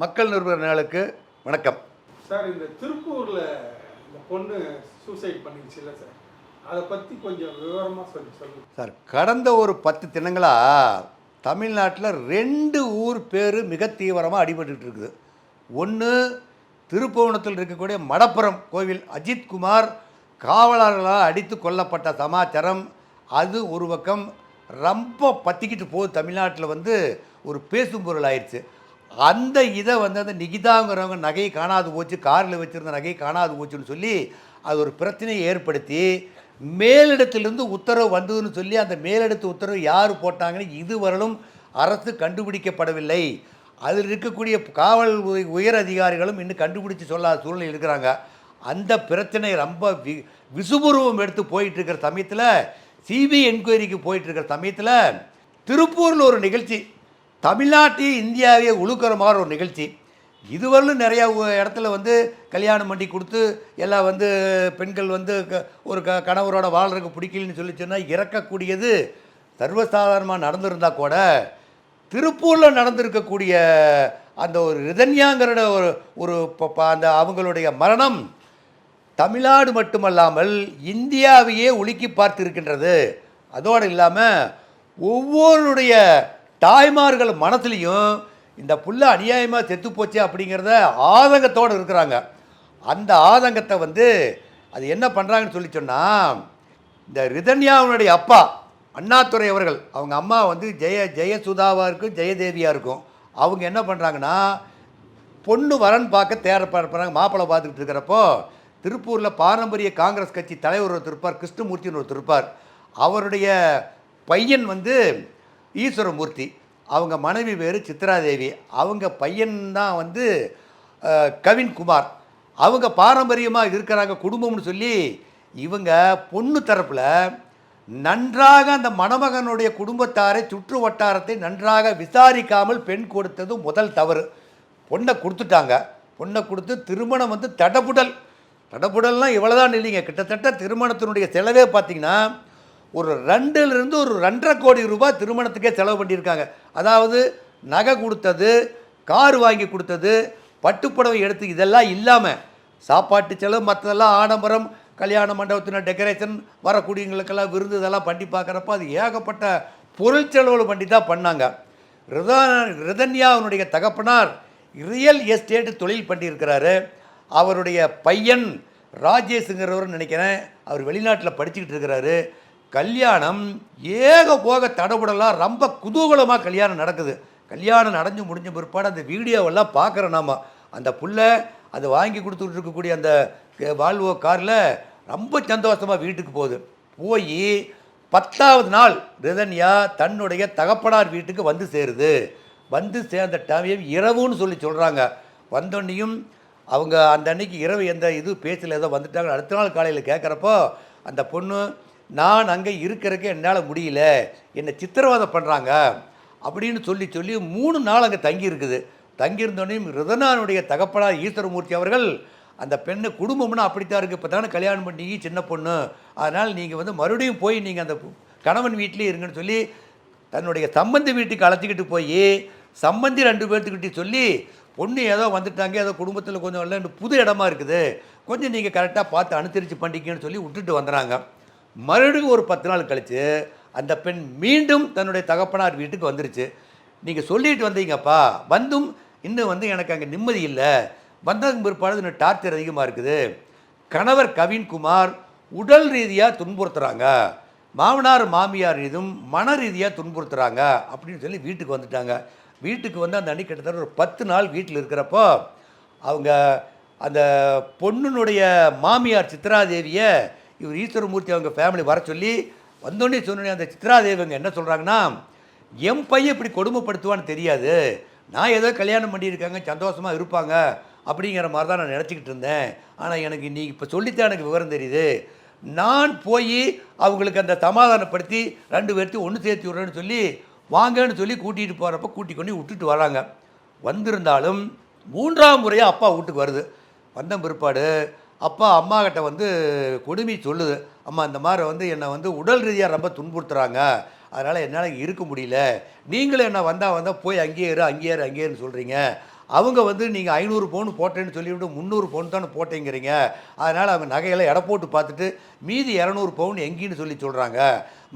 மக்கள் நிருபர் நாளுக்கு வணக்கம். சார் இந்த திருப்பூரில் இந்த பொண்ணு சூசைட் பண்ணிடுச்சுல்ல சார். அதை பற்றி கொஞ்சம் விவரமாக சொல்லி சொல்லுங்க. சார் கடந்த ஒரு பத்து தினங்களாக தமிழ்நாட்டில் ரெண்டு ஊர் பேர் மிக தீவிரமாக அடிபட்டுட்டு இருக்குது. ஒன்று திருப்புவனத்தில் இருக்கக்கூடிய மடப்புரம் கோவில் அஜித்குமார் காவலர்களால் அடித்து கொல்லப்பட்ட சமாச்சாரம். அது ஒரு பக்கம் ரொம்ப பற்றிக்கிட்டு போகுது தமிழ்நாட்டில் வந்து ஒரு பேசும் பொருள் ஆயிடுச்சு அந்த இதை வந்து அந்த நிகிதாங்கிறவங்க நகையை காணாது போச்சு காரில் வச்சுருந்த நகையை காணாது போச்சுன்னு சொல்லி அது ஒரு பிரச்சனையை ஏற்படுத்தி மேலிடத்திலிருந்து உத்தரவு வந்ததுன்னு சொல்லி அந்த மேலிடத்து உத்தரவு யார் போட்டாங்கன்னு இதுவரையிலும் அரசு கண்டுபிடிக்கப்படவில்லை. அதில் இருக்கக்கூடிய காவல் உயர் அதிகாரிகளும் இன்னும் கண்டுபிடிச்சு சொல்லாத சூழ்நிலை இருக்கிறாங்க. அந்த பிரச்சனை ரொம்ப வி விசுபுருவம் எடுத்து போயிட்டு இருக்கிற சமயத்தில் சிபிஐ என்கொயரிக்கு போயிட்டு இருக்கிற சமயத்தில் திருப்பூரில் ஒரு நிகழ்ச்சி தமிழ்நாட்டையும் இந்தியாவையே உழுக்கிற மாதிரி ஒரு நிகழ்ச்சி. இதுவரையிலும் நிறையா இடத்துல வந்து கல்யாணம் பண்ணி கொடுத்து எல்லாம் வந்து பெண்கள் வந்து க- ஒரு க கணவரோட வாழ்றதுக்கு பிடிக்கலன்னு சொல்லி சொன்னால் இறக்கக்கூடியது சர்வசாதாரணமாக நடந்திருந்தால் கூட திருப்பூரில் நடந்திருக்கக்கூடிய அந்த ஒரு ரிதன்யாங்கிற ஒரு ஒரு ப- ப- அந்த அவங்களுடைய மரணம் தமிழ்நாடு மட்டுமல்லாமல் இந்தியாவையே உலுக்கி பார்த்திருக்கின்றது. அதோடு இல்லாமல் ஒவ்வொருடைய தாய்மார்கள் மனசுலையும் இந்த புள்ள அநியாயமாக செத்து போச்சு அப்படிங்கிறத ஆதங்கத்தோடு இருக்கிறாங்க. அந்த ஆதங்கத்தை வந்து அது என்ன பண்ணுறாங்கன்னு சொல்லி சொன்னால் இந்த ரிதன்யாவுடைய அப்பா அண்ணாதுரை அவர்கள் அவங்க அம்மா வந்து ஜெய ஜெயசுதாவாக இருக்கும் ஜெயதேவியாக இருக்கும் அவங்க என்ன பண்ணுறாங்கன்னா பொண்ணு வரன் பார்க்க தேட போகிறாங்க மாப்பிள்ளை பார்த்துக்கிட்டு இருக்கிறப்போ திருப்பூரில் பாரம்பரிய காங்கிரஸ் கட்சி தலைவர் ஒருத்தர் இருப்பார் கிருஷ்ணமூர்த்தின்னு ஒருத்தர் இருப்பார். அவருடைய பையன் வந்து ஈஸ்வரமூர்த்தி அவங்க மனைவி பேர் சித்ராதேவி அவங்க பையன்தான் வந்து கவின்குமார். அவங்க பாரம்பரியமாக இருக்கிறாங்க குடும்பம்னு சொல்லி இவங்க பொண்ணு தரப்பில் நன்றாக அந்த மணமகனுடைய குடும்பத்தாரை சுற்று வட்டாரத்தை நன்றாக விசாரிக்காமல் பெண் கொடுத்தது முதல் தவறு. பொண்ணை கொடுத்துட்டாங்க. பொண்ணை கொடுத்து திருமணம் வந்து தடபுடல். தடபுடல்னால் இவ்வளோதான் இல்லைங்க. கிட்டத்தட்ட திருமணத்தினுடைய செலவே பார்த்தீங்கன்னா ஒரு ரெண்டுலேருந்து ஒரு ரெண்டரை கோடி ரூபாய் திருமணத்துக்கே செலவு பண்ணியிருக்காங்க. அதாவது நகை கொடுத்தது கார் வாங்கி கொடுத்தது பட்டுப்புடவை எடுத்து இதெல்லாம் இல்லாமல் சாப்பாட்டு செலவு மற்றதெல்லாம் ஆடம்பரம் கல்யாண மண்டபத்தின டெக்கரேஷன் வரக்கூடியவங்களுக்கெல்லாம் விருந்து இதெல்லாம் பண்ணி பார்க்குறப்ப அது ஏகப்பட்ட பொருள் செலவுகள் பண்ணி தான் பண்ணாங்க. ரிதா ரிதன்யாவுடைய தகப்பனார் ரியல் எஸ்டேட் தொழில் பண்ணியிருக்கிறாரு. அவருடைய பையன் ராஜேஷுங்கிறவர் நினைக்கிறேன் அவர் வெளிநாட்டில் படிச்சுக்கிட்டு இருக்கிறாரு. கல்யாணம் ஏக போக தடபுடலாம் ரொம்ப குதூகலமாக கல்யாணம் நடக்குது. கல்யாணம் நடந்து முடிஞ்ச பிற்பாடு அந்த வீடியோவெல்லாம் பார்க்குறோம் நாம். அந்த புள்ள அது வாங்கி கொடுத்துட்டு இருக்கக்கூடிய அந்த வால்வோ காரில் ரொம்ப சந்தோஷமாக வீட்டுக்கு போகுது. போய் பத்தாவது நாள் ரிதன்யா தன்னுடைய தகப்பனார் வீட்டுக்கு வந்து சேருது. வந்து சேர்ந்த டைம் இரவுன்னு சொல்லி சொல்கிறாங்க வந்தோன்னையும் அவங்க அந்த அன்னைக்கு இரவு எந்த இது பேச்சில் ஏதோ வந்துட்டாங்க. அடுத்த நாள் காலையில் கேட்குறப்போ அந்த பொண்ணு நான் அங்கே இருக்கிறக்கு என்னால் முடியல. என்னை சித்திரவதை பண்ணுறாங்க அப்படின்னு சொல்லி சொல்லி மூணு நாள் அங்கே தங்கியிருக்குது. தங்கியிருந்தோடனையும் ரிதனானுடைய தகப்பனார் ஈஸ்வரமூர்த்தி அவர்கள் அந்த பெண்ணு குடும்பம்னா அப்படித்தான் இருக்குது இப்போ தானே கல்யாணம் பண்ணி சின்ன பொண்ணு. அதனால் நீங்கள் வந்து மறுபடியும் போய் நீங்கள் அந்த கணவன் வீட்டிலே இருங்கன்னு சொல்லி தன்னுடைய சம்பந்தி வீட்டுக்கு அழைச்சிக்கிட்டு போய் சம்பந்தி ரெண்டு பேர்த்துக்கிட்ட சொல்லி பொண்ணு ஏதோ வந்துட்டாங்க ஏதோ குடும்பத்தில் கொஞ்சம் இல்லை புது இடமா இருக்குது. கொஞ்சம் நீங்கள் கரெக்டாக பார்த்து அனுசரித்து பண்ணிக்கன்னு சொல்லி விட்டுட்டு வந்துடுறாங்க மறுபடியும் ஒரு பத்து நாள் கழித்து அந்த பெண் மீண்டும் தன்னுடைய தகப்பனார் வீட்டுக்கு வந்துருச்சு. நீங்கள் சொல்லிட்டு வந்தீங்கப்பா. வந்தும் இன்னும் வந்து எனக்கு அங்கே நிம்மதி இல்லை. வந்ததுக்கு பிற்பாடு இன்னும் டார்ச்சர் அதிகமாக இருக்குது. கணவர் கவின்குமார் உடல் ரீதியாக துன்புறுத்துகிறாங்க மாமனார் மாமியார் இதும் மன ரீதியாக துன்புறுத்துகிறாங்க அப்படின்னு சொல்லி வீட்டுக்கு வந்துட்டாங்க. வீட்டுக்கு வந்து அந்த அணி கிட்டத்தட்ட ஒரு பத்து நாள் வீட்டில் இருக்கிறப்போ அவங்க அந்த பொண்ணுனுடைய மாமியார் சித்ராதேவியை இவர் ஈஸ்வரமூர்த்தி அவங்க ஃபேமிலி வர சொல்லி வந்தோடனே சொன்னோடனே அந்த சித்ராதேவங்க என்ன சொல்கிறாங்கன்னா என் பையன் இப்படி கொடுமைப்படுத்துவான்னு தெரியாது. நான் ஏதோ கல்யாணம் பண்ணியிருக்காங்க சந்தோஷமாக இருப்பாங்க. அப்படிங்கிற மாதிரி தான் நான் நினச்சிக்கிட்டு இருந்தேன். ஆனால் எனக்கு நீ இப்போ சொல்லித்தான் எனக்கு விவரம் தெரியுது. நான் போய் அவங்களுக்கு அந்த சமாதானப்படுத்தி ரெண்டு பேர்த்தையும் ஒன்று சேர்த்து விட்றேன்னு சொல்லி வாங்கன்னு சொல்லி கூட்டிகிட்டு போகிறப்ப கூட்டி கொண்டு விட்டுட்டு வராங்க. வந்திருந்தாலும் மூன்றாம் முறையாக அப்பா வீட்டுக்கு வருது. வந்த பிற்பாடு அப்பா அம்மா கிட்ட வந்து கொடுமை சொல்லுது. அம்மா இந்த மாதிரி வந்து என்னை வந்து உடல் ரீதியாக ரொம்ப துன்புறுத்துறாங்க. அதனால் என்னால் இருக்க முடியல. நீங்களும் என்ன வந்தால் வந்தால் போய் அங்கேயே இரு அங்கேயே இரு அங்கேயே சொல்கிறீங்க அவங்க வந்து நீங்கள் ஐநூறு பவுன் போட்டேன்னு சொல்லிவிட்டு முந்நூறு பவுன் தானே போட்டேங்கிறீங்க. அதனால் அவங்க நகையெல்லாம் எடை போட்டு பார்த்துட்டு மீதி இரநூறு பவுன் எங்கேன்னு சொல்லி சொல்கிறாங்க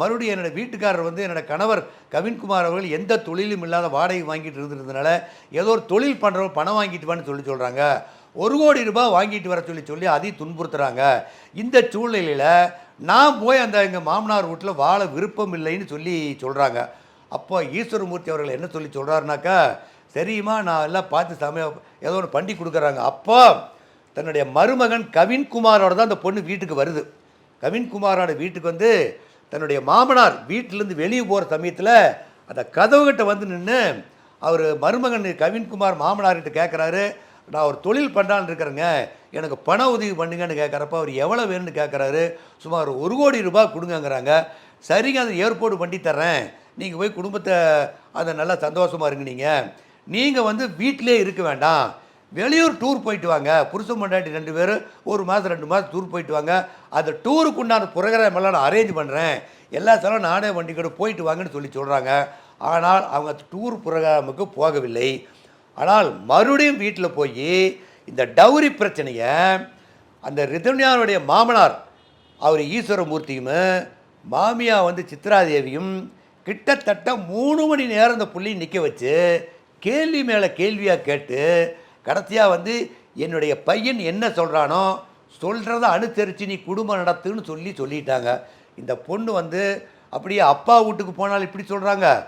மறுபடியும் என்னோடய வீட்டுக்காரர் வந்து என்னோடய கணவர் கவின்குமார் அவர்கள் எந்த தொழிலும் இல்லாத வாடகை வாங்கிட்டு இருந்ததுனால ஏதோ ஒரு தொழில் பண்ணுறவங்க பணம் வாங்கிட்டு வான்னு சொல்லி சொல்கிறாங்க ஒரு கோடி ரூபாய் வாங்கிட்டு வர சொல்லி சொல்லி அதையும் துன்புறுத்துகிறாங்க இந்த சூழ்நிலையில் நான் போய் அந்த எங்கள் மாமனார் வீட்டில் வாழ விருப்பம் இல்லைன்னு சொல்லி சொல்கிறாங்க அப்போ ஈஸ்வரமூர்த்தி அவர்கள் என்ன சொல்லி சொல்கிறாருனாக்கா சரியுமா நான் எல்லாம் பார்த்து சமய ஏதோ ஒன்று பண்ணி கொடுக்குறாங்க. அப்போ தன்னுடைய மருமகன் கவின்குமாரோட தான் அந்த பொண்ணு வீட்டுக்கு வருது. கவின்குமாரோட வீட்டுக்கு வந்து தன்னுடைய மாமனார் வீட்டிலேருந்து வெளியே போகிற சமயத்தில் அந்த கதவுகிட்ட வந்து நின்று அவர் மருமகன் கவின்குமார் மாமனார்கிட்ட கேட்குறாரு நான் ஒரு தொழில் பண்ணலான்னு இருக்கிறேங்க. எனக்கு பண உதவி பண்ணுங்கன்னு கேட்குறப்ப அவர் எவ்வளோ வேணும்னு கேட்குறாரு சுமார் ஒரு கோடி ரூபாய் கொடுங்கங்கிறாங்க. சரிங்க அதை ஏற்பாடு பண்ணி தர்றேன். நீங்கள் போய் குடும்பத்தை அதை நல்லா சந்தோஷமாக இருங்க நீங்கள் நீங்கள் வந்து வீட்டிலே இருக்க வேண்டாம். வெளியூர் டூர் போயிட்டு வாங்க. புருஷன் பொண்டாட்டி ரெண்டு பேரும் ஒரு மாதம் ரெண்டு மாதம் டூர் போயிட்டு வாங்க. அந்த டூருக்கு உண்டான ப்ரோக்ராம் எல்லாம் நான் அரேஞ்ச் பண்ணுறேன் எல்லா செலவும் நானே வண்டி கூட போயிட்டு வாங்கன்னு சொல்லி சொல்கிறாங்க ஆனால் அவங்க டூர் ப்ரோக்ராமுக்கு போகவில்லை. ஆனால் மறுபடியும் வீட்டில் போய் இந்த டவுரி பிரச்சனையை அந்த ரிதன்யானுடைய மாமனார் அவர் ஈஸ்வரமூர்த்தியும் மாமியா வந்து சித்ராதேவியும் கிட்டத்தட்ட மூணு மணி நேரம் இந்த புள்ளி நிற்க வச்சு கேள்வி மேலே கேள்வியாக கேட்டு கடைசியாக வந்து என்னுடைய பையன் என்ன சொல்கிறானோ சொல்கிறத அனுசரித்து நீ குடும்பம் நடத்துன்னு சொல்லி சொல்லிட்டாங்க. இந்த பொண்ணு வந்து அப்படியே அப்பா வீட்டுக்கு போனால் இப்படி சொல்கிறாங்க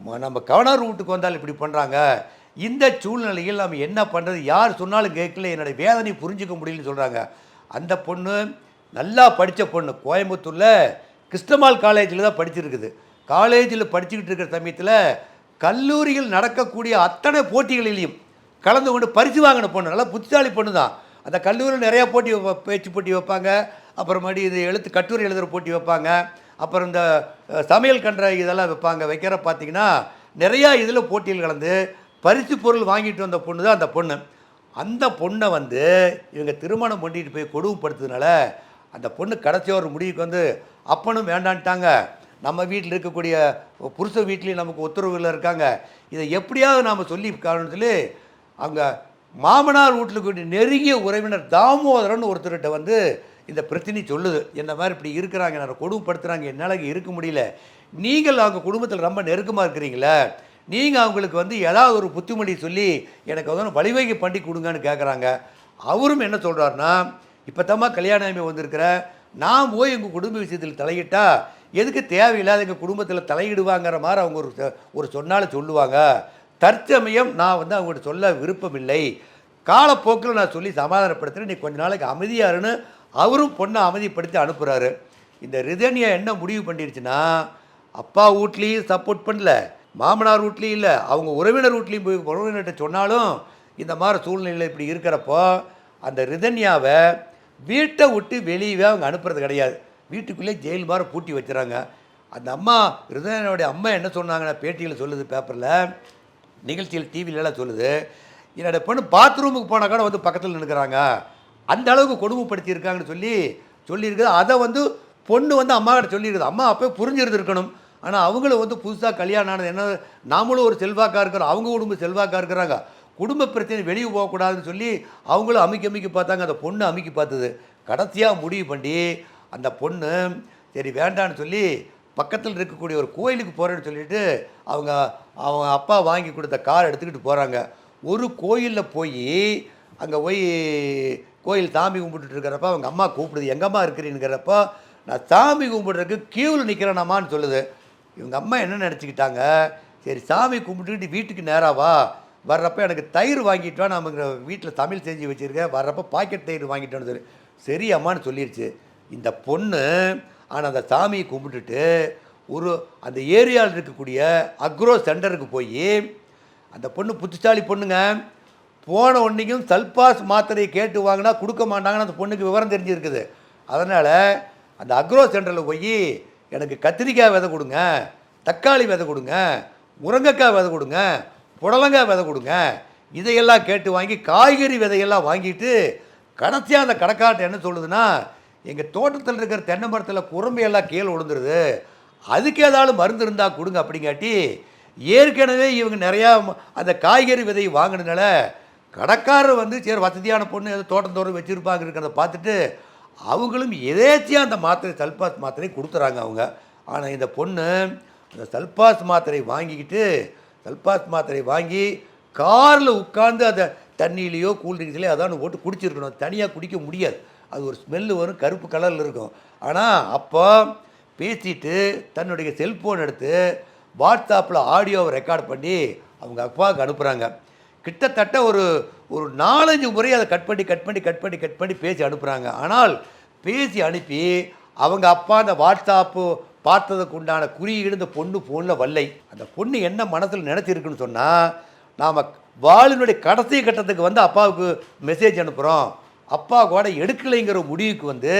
நம்ம கவர்னர் வீட்டுக்கு வந்தால் இப்படி பண்ணுறாங்க இந்த சூழ்நிலையில் நம்ம என்ன பண்ணுறது யார் சொன்னாலும் கேட்கல. என்னுடைய வேதனை புரிஞ்சுக்க முடியலன்னு சொல்கிறாங்க அந்த பொண்ணு நல்லா படித்த பொண்ணு. கோயம்புத்தூரில் கிருஷ்ணமால் காலேஜில் தான் படிச்சிருக்குது. காலேஜில் படிச்சுக்கிட்டு இருக்கிற சமயத்தில் கல்லூரியில் நடக்கக்கூடிய அத்தனை போட்டிகளிலையும் கலந்து கொண்டு பரிசு வாங்கின பொண்ணு. நல்லா புத்திசாலி பொண்ணு தான். அந்த கல்லூரியில் நிறையா போட்டி வைப்ப- பேச்சு போட்டி வைப்பாங்க. அப்புறமேடி இது எழுத்து கட்டுரை எழுதுகிற போட்டி வைப்பாங்க. அப்புறம் இந்த சமையல் கன்ற இதெல்லாம் வைப்பாங்க. வைக்கிற பார்த்தீங்கன்னா நிறையா இதில் போட்டியில் கலந்து பரிசு பொருள் வாங்கிட்டு வந்த பொண்ணு தான் அந்த பொண்ணு. அந்த பொண்ணை வந்து இவங்க திருமணம் பண்ணிட்டு போய் கொடுமைப்படுத்துறதுனால அந்த பொண்ணு கடைசியாக ஒரு முடிவுக்கு வந்து அப்பனும் வேண்டான்ட்டாங்க. நம்ம வீட்டில் இருக்கக்கூடிய புருஷ வீட்லேயும் நமக்கு உத்தரவுகள் இருக்காங்க. இதை எப்படியாவது நாம் சொல்லி காரணம் சொல்லி அங்கே மாமனார் வீட்டில் கூடிய நெருங்கிய உறவினர் தாமோதரன் ஒருத்தர்கிட்ட வந்து இந்த பிரச்சனை சொல்லுது. இந்த மாதிரி இப்படி இருக்கிறாங்க நான் கொடுமைப்படுத்துகிறாங்க என்னால் இருக்க முடியல. நீங்கள் அவங்க குடும்பத்தில் ரொம்ப நெருக்கமாக இருக்கிறீங்களே நீங்கள் அவங்களுக்கு வந்து ஏதாவது ஒரு புத்திமொழி சொல்லி எனக்கு வந்து வழிவகை பண்ணி கொடுங்கன்னு கேட்குறாங்க அவரும் என்ன சொல்கிறாருன்னா இப்போ தம்மா கல்யாணமே வந்திருக்கிற நான் போய் எங்கள் குடும்ப விஷயத்தில் தலையிட்டா எதுக்கு தேவையில்லாத எங்கள் குடும்பத்தில் தலையிடுவாங்கிற மாதிரி அவங்க ஒரு ஒரு சொன்னால் சொல்லுவாங்க. தற்சமயம் நான் வந்து அவங்கள்ட்ட சொல்ல விருப்பமில்லை. காலப்போக்கில் நான் சொல்லி சமாதானப்படுத்துகிறேன் நீ கொஞ்ச நாளைக்கு அமைதியாருன்னு அவரும் பொண்ணை அமைதிப்படுத்தி அனுப்புகிறாரு இந்த ரிதன்யா என்ன முடிவு பண்ணிருச்சுன்னா அப்பா வீட்லேயும் சப்போர்ட் பண்ணல. மாமனார் வீட்லேயும் இல்லை அவங்க உறவினர் வீட்லேயும் போய் உறவினர்கிட்ட சொன்னாலும் இந்த மாதிரி சூழ்நிலை இப்படி இருக்கிறப்போ அந்த ரிதன்யாவை வீட்டை விட்டு வெளியவே அவங்க அனுப்புறது கிடையாது. வீட்டுக்குள்ளே ஜெயில் மாதிரி பூட்டி வச்சுறாங்க. அந்த அம்மா ரிதன்யாவுடைய அம்மா என்ன சொன்னாங்கன்னா பேட்டியில் சொல்லுது பேப்பரில் நிகழ்ச்சியில் டிவிலலாம் சொல்லுது என்னோட பொண்ணு பாத்ரூமுக்கு போனால் கூட வந்து பக்கத்தில் நிற்கிறாங்க அந்த அளவுக்கு கொடுமைப்படுத்தியிருக்காங்கன்னு சொல்லி சொல்லியிருக்குது. அதை வந்து பொண்ணு வந்து அம்மா கிட்ட சொல்லியிருக்குது. அம்மா அப்போ புரிஞ்சிருந்துருக்கணும். ஆனால் அவங்களும் வந்து புதுசாக கல்யாணம் ஆனது என்ன? நாமளும் ஒரு செல்வாக்காக இருக்கிறோம். அவங்க குடும்ப செல்வாக்காக இருக்கிறாங்க. குடும்ப பிரச்சனை வெளியே போகக்கூடாதுன்னு சொல்லி அவங்களும் அமைக்க அமைக்க பார்த்தாங்க. அந்த பொண்ணு அமைக்க பார்த்தது. கடைசியாக முடிவு பண்ணி அந்த பொண்ணு சரி வேண்டான்னு சொல்லி பக்கத்தில் இருக்கக்கூடிய ஒரு கோயிலுக்கு போகிறேன்னு சொல்லிட்டு அவங்க அவங்க அப்பா வாங்கி கொடுத்த கார் எடுத்துக்கிட்டு போகிறாங்க ஒரு கோயிலில் போய் அங்கே போய் கோயில் சாமி கும்பிட்டுட்டு இருக்கிறப்ப அவங்க அம்மா கூப்பிடுது. எங்கம்மா இருக்கிறீங்கிறப்போ நான் சாமி கும்பிட்றதுக்கு கியூவில் நிற்கிறேனாமான்னு சொல்லுது. இவங்க அம்மா என்ன நினச்சிக்கிட்டாங்க? சரி சாமி கும்பிட்டுக்கிட்டு வீட்டுக்கு நேராவா வர்றப்போ வர்றப்ப எனக்கு தயிர் வாங்கிட்டு வா. நம்ம வீட்டில் தமிழ் செஞ்சு வச்சுருக்கேன். வர்றப்ப பாக்கெட் தயிர் வாங்கிட்டோன்னு சொல்லி. சரி அம்மான்னு சொல்லிடுச்சு இந்த பொண்ணு ஆனால் அந்த சாமியை கும்பிட்டுட்டு ஒரு அந்த ஏரியாவில் இருக்கக்கூடிய அக்ரோ சென்டருக்கு போய் அந்த பொண்ணு புத்திசாலி பொண்ணுங்க போன உடனேயும் சல்பாஸ் மாத்திரையை கேட்டு வாங்கினா கொடுக்க மாட்டாங்கன்னு அந்த பொண்ணுக்கு விவரம் தெரிஞ்சிருக்குது. அதனால் அந்த அக்ரோ சென்டரில் போய் எனக்கு கத்திரிக்காய் விதை கொடுங்க தக்காளி விதை கொடுங்க முருங்கைக்காய் விதை கொடுங்க புடலங்காய் விதை கொடுங்க. இதையெல்லாம் கேட்டு வாங்கி காய்கறி விதையெல்லாம் வாங்கிட்டு கடைசியாக அந்த கடைக்காரட்ட என்ன சொல்லுதுன்னா எங்கள் தோட்டத்தில் இருக்கிற தென்னை மரத்தில் குறும்பையெல்லாம் கீழே விழுந்துருது. அதுக்கு ஏதாவது மருந்து இருந்தால் கொடுங்க அப்படிங்காட்டி ஏற்கனவே இவங்க நிறையா அந்த காய்கறி விதையை வாங்கினதுனால கடைக்காரர் வந்து சரி வசதியான பொண்ணு ஏதோ தோட்டம் தோறும் வச்சுருப்பாங்க இருக்கிறத பார்த்துட்டு அவங்களும் எதேச்சியாக அந்த மாத்திரை சல்பாஸ் மாத்திரை கொடுத்துறாங்க அவங்க. ஆனால் இந்த பொண்ணு அந்த சல்பாஸ் மாத்திரை வாங்கிக்கிட்டு சல்பாஸ் மாத்திரை வாங்கி காரில் உட்காந்து அதை தண்ணியிலையோ கூல்ட்ரிங்க்ஸ்லையோ அதான் போட்டு குடிச்சிருக்கணும். தனியாக குடிக்க முடியாது. அது ஒரு ஸ்மெல்லு வரும் கருப்பு கலரில் இருக்கும். ஆனால் அப்போ பேசிட்டு தன்னுடைய செல்ஃபோன் எடுத்து வாட்ஸ்அப்பில் ஆடியோவை ரெக்கார்ட் பண்ணி அவங்க அப்பாவுக்கு அனுப்புகிறாங்க கிட்டத்தட்ட ஒரு ஒரு நாலஞ்சு முறை அதை கட் பண்ணி கட் பண்ணி கட் பண்ணி கட் பண்ணி பேசி அனுப்புகிறாங்க ஆனால் பேசி அனுப்பி அவங்க அப்பா அந்த வாட்ஸ்அப்பு பார்த்ததுக்கு உண்டான குறியீடு இந்த பொண்ணு ஃபோனில் வல்லை அந்த பொண்ணு என்ன மனசில் நினச்சிருக்குன்னு சொன்னால் நாம் வாலினுடைய கடைசி கட்டத்துக்கு வந்து அப்பாவுக்கு மெசேஜ் அனுப்புகிறோம் அப்பா கூட எடுக்கலைங்கிற முடிவுக்கு வந்து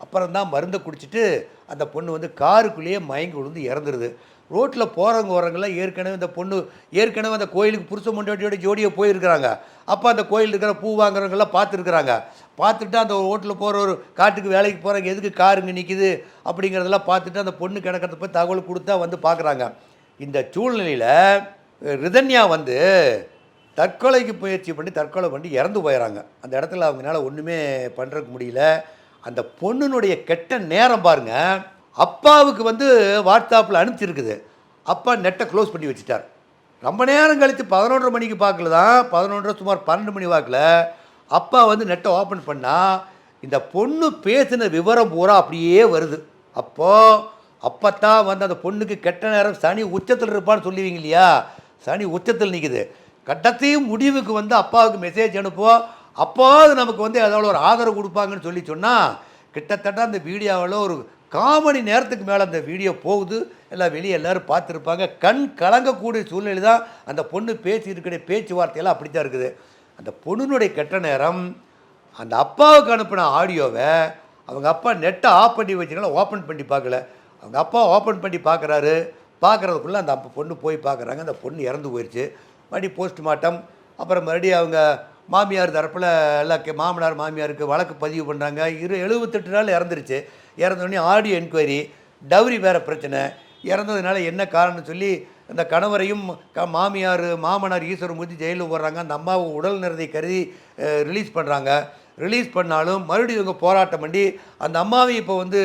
அப்புறம் தான் மருந்தை குடிச்சிட்டு அந்த பொண்ணு வந்து காருக்குள்ளேயே மயங்கி விழுந்து இறந்துருது. ரோட்டில் போகிறவங்க வரவங்களாம் ஏற்கனவே இந்த பொண்ணு ஏற்கனவே அந்த கோயிலுக்கு புருஷ மொண்டாட்டியோட ஜோடியை போயிருக்கிறாங்க. அப்போ அந்த கோயில் இருக்கிற பூ வாங்குறவங்கெல்லாம் பார்த்துருக்குறாங்க. பார்த்துட்டு அந்த ரோட்டில் போகிற ஒரு காட்டுக்கு வேலைக்கு போகிறாங்க எதுக்கு காருங்க நிற்கிது அப்படிங்கிறதெல்லாம் பார்த்துட்டு அந்த பொண்ணு கிடக்கிறத போய் தகவல் கொடுத்தா வந்து பார்க்குறாங்க. இந்த சூழ்நிலையில் ரிதன்யா வந்து தற்கொலைக்கு முயற்சி பண்ணி தற்கொலை பண்ணி இறந்து போயிடறாங்க அந்த இடத்துல அவங்களால ஒன்றுமே பண்ணுறதுக்கு முடியல. அந்த பொண்ணுனுடைய கெட்ட நேரம் பாருங்கள் அப்பாவுக்கு வந்து வாட்ஸ்அப்பில் அனுப்பிச்சிருக்குது. அப்பா நெட்டை க்ளோஸ் பண்ணி வச்சுட்டார். ரொம்ப நேரம் கழித்து பதினொன்றரை மணிக்கு பார்க்கல தான். பதினொன்றரை சுமார் பன்னெண்டு மணி வாக்கில் அப்பா வந்து நெட்டை ஓப்பன் பண்ணால் இந்த பொண்ணு பேசின விவரம் பூரா அப்படியே வருது. அப்போது அப்பத்தான் வந்து அந்த பொண்ணுக்கு கெட்ட நேரம் சனி உச்சத்தில் இருப்பான்னு சொல்லுவீங்க இல்லையா? சனி உச்சத்தில் நிற்குது கட்டத்தையும் முடிவுக்கு வந்து அப்பாவுக்கு மெசேஜ் அனுப்புவோம் அப்போது நமக்கு வந்து ஏதாவது ஒரு ஆதரவு கொடுப்பாங்கன்னு சொல்லி சொன்னால் கிட்டத்தட்ட அந்த வீடியோவில் ஒரு காமணி நேரத்துக்கு மேலே அந்த வீடியோ போகுது. எல்லாம் வெளியே எல்லாரும் பார்த்துருப்பாங்க. கண் கலங்கக்கூடிய சூழ்நிலை தான் அந்த பொண்ணு பேசி இருக்கிற பேச்சுவார்த்தையெல்லாம் அப்படி தான் இருக்குது. அந்த பொண்ணுனுடைய கெட்ட நேரம் அந்த அப்பாவுக்கு அனுப்பின ஆடியோவை அவங்க அப்பா நெட்டை ஆஃப் பண்ணி வச்சுக்கலாம் ஓப்பன் பண்ணி பார்க்கல. அவங்க அப்பா ஓப்பன் பண்ணி பார்க்குறாரு. பார்க்குறதுக்குள்ளே அந்த அப்பா பொண்ணு போய் பார்க்குறாங்க. அந்த பொண்ணு இறந்து போயிடுச்சு மறுபடியும் போஸ்ட்மார்ட்டம் அப்புறம் மறுபடியும் அவங்க மாமியார் தரப்பில் எல்லாம் மாமனார் மாமியாருக்கு வழக்கு பதிவு பண்ணுறாங்க இரு எழுபத்தெட்டு நாள் இறந்துருச்சு. இறந்தோடனே ஆடியோ என்கொயரி டவுரி வேறு பிரச்சனை. இறந்ததுனால என்ன காரணம்னு சொல்லி அந்த கணவரையும் க மாமியார் மாமனார் ஈஸ்வரமூர்த்தி ஜெயிலில் போடுறாங்க அந்த அம்மாவை உடல் நிறத்தை கருதி ரிலீஸ் பண்ணுறாங்க ரிலீஸ் பண்ணாலும் மறுபடியும் இவங்க போராட்டம் பண்ணி அந்த அம்மாவை இப்போ வந்து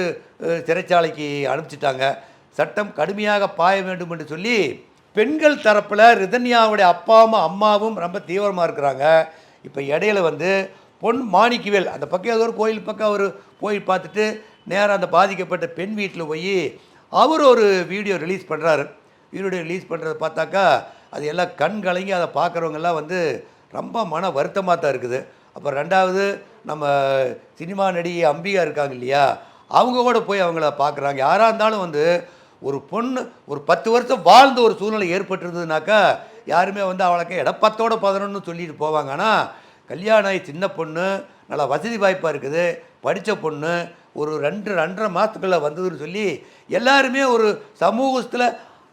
சிறைச்சாலைக்கு அனுப்பிச்சிட்டாங்க. சட்டம் கடுமையாக பாய வேண்டும் என்று சொல்லி பெண்கள் தரப்பில் ரிதன்யாவுடைய அப்பாவும் அம்மாவும் ரொம்ப தீவிரமாக இருக்கிறாங்க. இப்போ இடையில வந்து பொன் மாணிக்கவேல் அந்த பக்கம் ஏதோ ஒரு கோயில் பக்கம் அவர் போய் பார்த்துட்டு நேராக அந்த பாதிக்கப்பட்ட பெண் வீட்டில் போய் அவர் ஒரு வீடியோ ரிலீஸ் பண்ணுறாரு வீடியோ ரிலீஸ் பண்ணுறத பார்த்தாக்கா அது எல்லாம் கண் கலங்கி அதை பார்க்குறவங்கெல்லாம் வந்து ரொம்ப மன வருத்தமாக தான் இருக்குது. அப்போ ரெண்டாவது நம்ம சினிமா நடிகை அம்பிகா இருக்காங்க இல்லையா அவங்க கூட போய் அவங்கள பார்க்குறாங்க. யாராக இருந்தாலும் வந்து ஒரு பொண்ணு ஒரு பத்து வருஷம் வாழ்ந்த ஒரு சூழ்நிலை ஏற்பட்டிருந்ததுனாக்கா யாருமே வந்து அவளுக்கு இடப்பத்தோடு பதினொன்று சொல்லிட்டு போவாங்க. ஆனால் கல்யாணம் ஆகி சின்ன பொண்ணு நல்லா வசதி வாய்ப்பாக இருக்குது படித்த பொண்ணு ஒரு ரெண்டு ரெண்டரை மாதத்துக்குள்ளே வந்ததுன்னு சொல்லி எல்லாருமே ஒரு சமூகத்தில்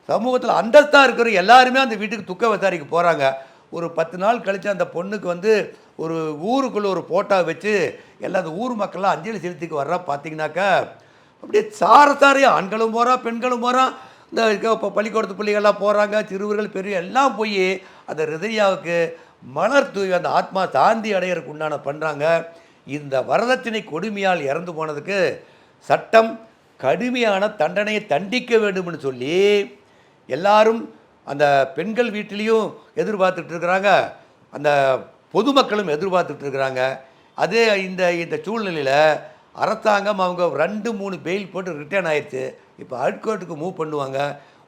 சமூகத்தில் அந்தஸ்தாக இருக்கிற எல்லாருமே அந்த வீட்டுக்கு துக்க விசாரிக்க போகிறாங்க ஒரு பத்து நாள் கழித்து அந்த பொண்ணுக்கு வந்து ஒரு ஊருக்குள்ளே ஒரு ஃபோட்டோ வச்சு எல்லா அந்த ஊர் மக்கள்லாம் அஞ்சலி செலுத்திக்கு வர்றா பார்த்தீங்கன்னாக்கா அப்படியே சார சாரையும் ஆண்களும் போகிறான் பெண்களும் போகிறான் இந்த இப்போ பள்ளிக்கூடத்து பிள்ளைகள்லாம் போகிறாங்க சிறுவர்கள் பெரிய எல்லாம் போய் அந்த ஹிருதயாவுக்கு மலர் தூவி அந்த ஆத்மா சாந்தி அடையறதுக்கு உண்டான பண்ணுறாங்க இந்த வரதட்சணை கொடுமையால் இறந்து போனதுக்கு சட்டம் கடுமையான தண்டனையை தண்டிக்க வேண்டும்னு சொல்லி எல்லாரும் அந்த பெண்கள் வீட்டிலையும் எதிர்பார்த்துட்டு இருக்கிறாங்க. அந்த பொதுமக்களும் எதிர்பார்த்துட்டு இருக்கிறாங்க. அதே இந்த இந்த சூழ்நிலையில் அரசாங்கம் அவங்க ரெண்டு மூணு பெயில் போட்டு ரிட்டர்ன் ஆயிடுச்சு இப்போ ஹைகோர்ட்டுக்கு மூவ் பண்ணுவாங்க.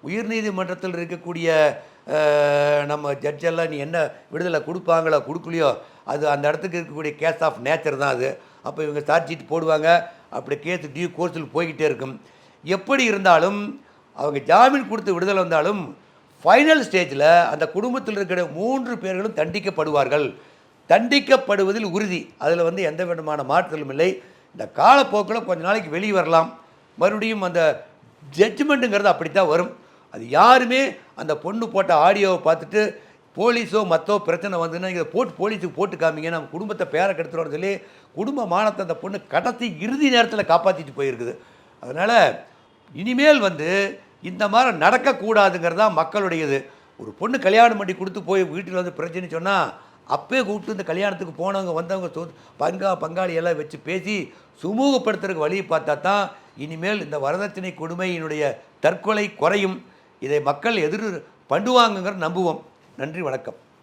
உயர்நீதிமன்றத்தில் இருக்கக்கூடிய நம்ம ஜட்ஜெல்லாம் நீ என்ன விடுதலை கொடுப்பாங்களோ கொடுக்கலையோ அது அந்த இடத்துக்கு இருக்கக்கூடிய கேஸ் ஆஃப் நேச்சர் தான் அது. அப்போ இவங்க சார்ஜ் ஷீட் போடுவாங்க. அப்படி கேஸ் டியூ கோர்ஸில் போய்கிட்டே இருக்கும். எப்படி இருந்தாலும் அவங்க ஜாமீன் கொடுத்து விடுதலை வந்தாலும் ஃபைனல் ஸ்டேஜில் அந்த குடும்பத்தில் இருக்கிற மூன்று பேர்களும் தண்டிக்கப்படுவார்கள். தண்டிக்கப்படுவதில் உறுதி. அதில் வந்து எந்த விதமான மாற்றலும் இல்லை. இந்த காலப்போக்கில் கொஞ்ச நாளைக்கு வெளியே வரலாம். மறுபடியும் அந்த ஜட்ஜ்மெண்ட்டுங்கிறது அப்படித்தான் வரும். அது யாருமே அந்த பொண்ணு போட்ட ஆடியோவை பார்த்துட்டு போலீஸோ மற்றோ பிரச்சனை வந்துன்னா இதை போட்டு போலீஸுக்கு போட்டு காமிங்க நம்ம குடும்பத்தை பேரை கெடுத்துறோம்னு சொல்லி குடும்ப மானத்தை அந்த பொண்ணு கடத்தி இறுதி நேரத்தில் காப்பாற்றிட்டு போயிருக்குது. அதனால் இனிமேல் வந்து இந்த மாதிரி நடக்கக்கூடாதுங்கிறது தான் மக்களுடையது. ஒரு பொண்ணு கல்யாணம் பண்ணி கொடுத்து போய் வீட்டில் வந்து பிரச்சனை சொன்னால் அப்பே கூப்பிட்டு இந்த கல்யாணத்துக்கு போனவங்க வந்தவங்க சொ பங்கா பங்காளி எல்லாம் வச்சு பேசி சுமூகப்படுத்துறதுக்கு வழியை பார்த்தா தான் இனிமேல் இந்த வரதட்சணை கொடுமையினுடைய தற்கொலை குறையும். இதை மக்கள் எதிர் பண்ணுவாங்கங்கிற நம்புவோம். நன்றி வணக்கம்.